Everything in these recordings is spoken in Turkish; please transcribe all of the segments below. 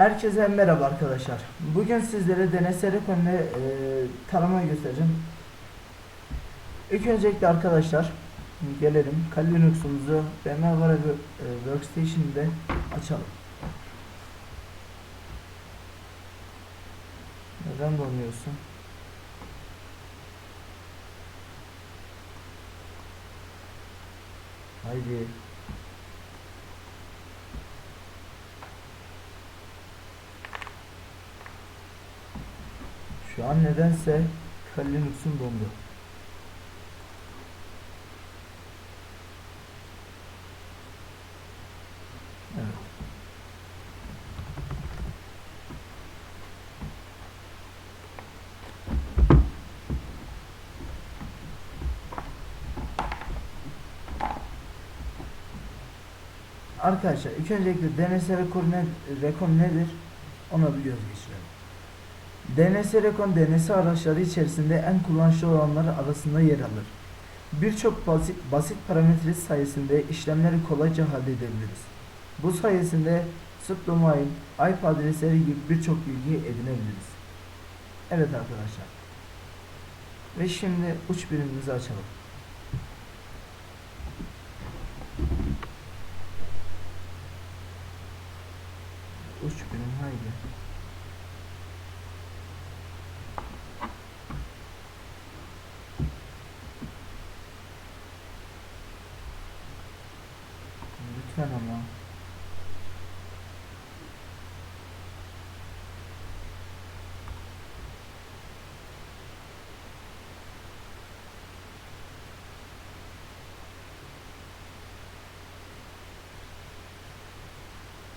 Herkese merhaba arkadaşlar. Bugün sizlere deneysel konuda e, tarama göstereceğim. İlk öncelikle arkadaşlar gelelim Kali Linux'umuzu BMW var e, Workstation'da açalım. Neden donuyorsun? Haydi. Şu an nedense Kali Linux'um dondu. Evet. Arkadaşlar ilk öncelikle DNS rekor, ne, rekor nedir? Ona bir göz geçirelim. DNS Recon DNS araçları içerisinde en kullanışlı olanlar arasında yer alır. Birçok basit, basit parametre sayesinde işlemleri kolayca halledebiliriz. Bu sayesinde subdomain, IP adresleri gibi birçok bilgi edinebiliriz. Evet arkadaşlar. Ve şimdi uç birimimizi açalım. Uç birim haydi. Lütfen ama.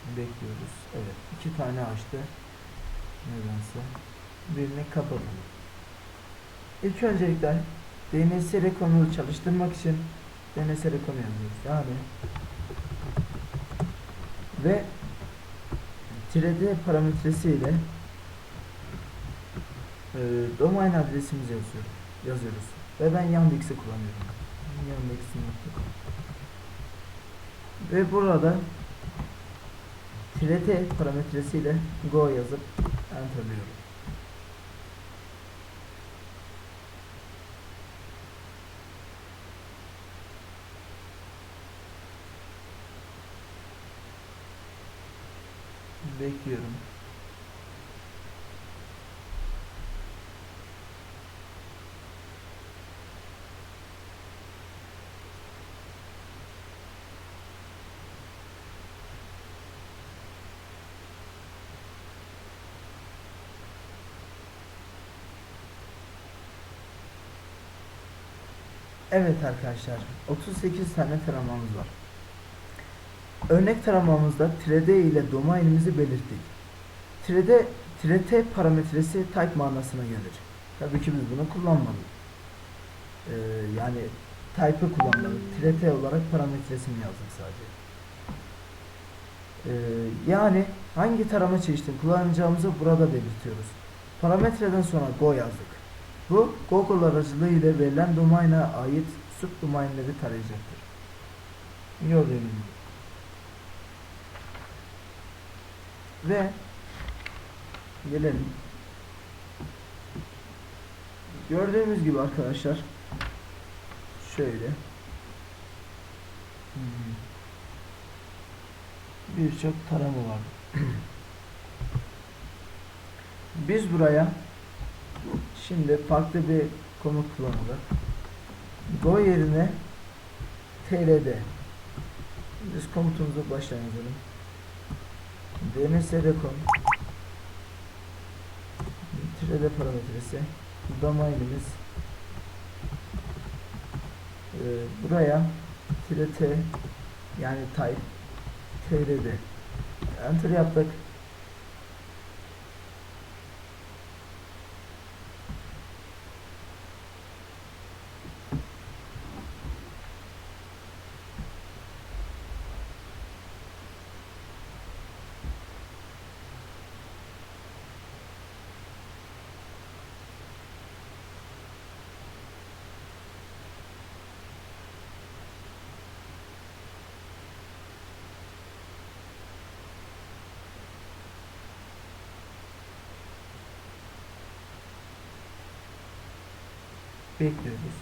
Bekliyoruz. Evet. iki tane açtı. Nedense. Birini kapatalım. İlk öncelikle DNS Recon'u çalıştırmak için DNS Recon yazıyoruz. Yani ve 3D parametresi ile e, domain adresimizi yazıyoruz. yazıyoruz. Ve ben Yandex'i kullanıyorum. Yandex.com Ve burada 3D parametresi ile go yazıp enterliyorum. Bekliyorum. Evet arkadaşlar 38 tane taramamız var. Örnek taramamızda 3D ile domainimizi belirttik. 3D, 3D parametresi type manasına gelir. Tabii ki biz bunu kullanmadık. Ee, yani type'ı kullanmadık. 3D olarak parametresini yazdık sadece. Ee, yani hangi tarama çeşidini kullanacağımızı burada belirtiyoruz. Parametreden sonra go yazdık. Bu Google aracılığıyla verilen domaine ait subdomainleri tarayacaktır. Gördüğünüz. Ve gelelim. Gördüğümüz gibi arkadaşlar şöyle Hmm. birçok tarama var. Biz buraya şimdi farklı bir komut kullanalım. Go yerine TLD. Biz komutumuzu baştan yazalım. DNS Recon 3D parametresi. Domainimiz ee, buraya TRT yani type TRD enter yaptık tipi ekliyoruz.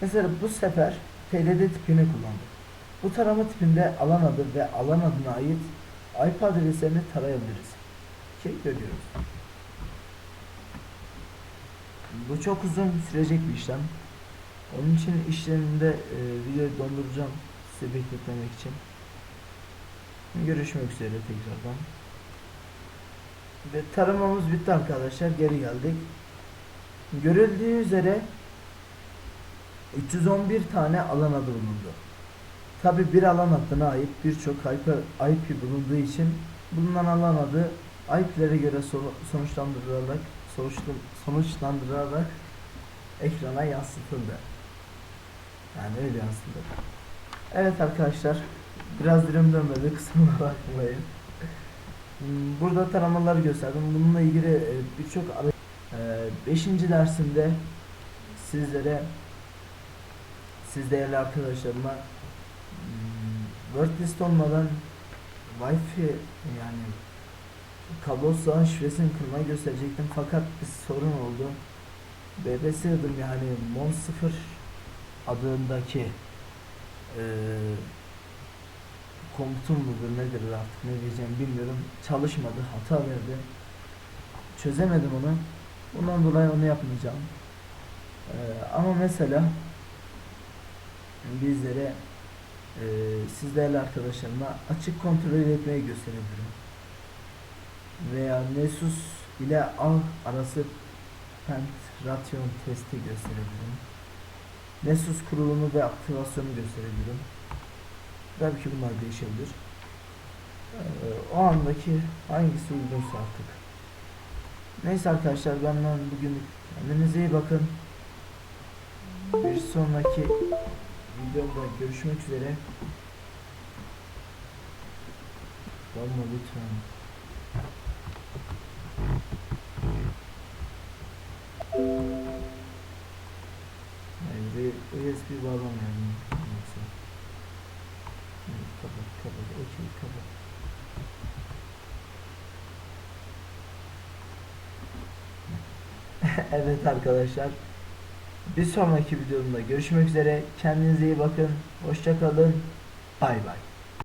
Mesela bu sefer TLD tipini kullandık. Bu tarama tipinde alan adı ve alan adına ait IP adreslerini tarayabiliriz. Ki görüyoruz. Bu çok uzun sürecek bir işlem. Onun için işleminde e, videoyu donduracağım size bekletmemek için. Görüşmek üzere tekrardan. Ve taramamız bitti arkadaşlar. Geri geldik. Görüldüğü üzere 311 tane alan adı bulundu. Tabi bir alan adına ait birçok IP, bulunduğu için bulunan alan adı IP'lere göre sonu- sonuçlandırılarak sonuçlandırılarak ekrana yansıtıldı. Yani öyle yansıtıldı. Evet arkadaşlar biraz dilim dönmedi kısmına bakmayın. Hmm, Burada taramaları gösterdim. Bununla ilgili e, birçok 5. dersimde sizlere siz değerli arkadaşlarıma hmm, wordlist olmadan Wi-Fi yani kablosuz ağ şifresini kırmayı gösterecektim fakat bir sorun oldu. BB sığdım yani Mon 0 adındaki eee komutum mudur nedir artık ne diyeceğim bilmiyorum. Çalışmadı, hata verdi. Çözemedim onu. Bundan dolayı onu yapmayacağım. Eee, ama mesela bizlere eee siz arkadaşlarıma açık kontrol etmeyi gösterebilirim. Veya Nesus ile ağ arası penetration testi gösterebilirim. Nesus kurulumu ve aktivasyonu gösterebilirim. Belki bunlar değişebilir. Ee, o andaki hangisi uygunsa artık. Neyse arkadaşlar benden bugün kendinize iyi bakın. Bir sonraki videomda görüşmek üzere. Olma lütfen. Hayır, USB bağlamayalım. Evet, Kapat, kapat, okey, kapat. evet arkadaşlar. Bir sonraki videomda görüşmek üzere. Kendinize iyi bakın. Hoşça kalın. Bay bay.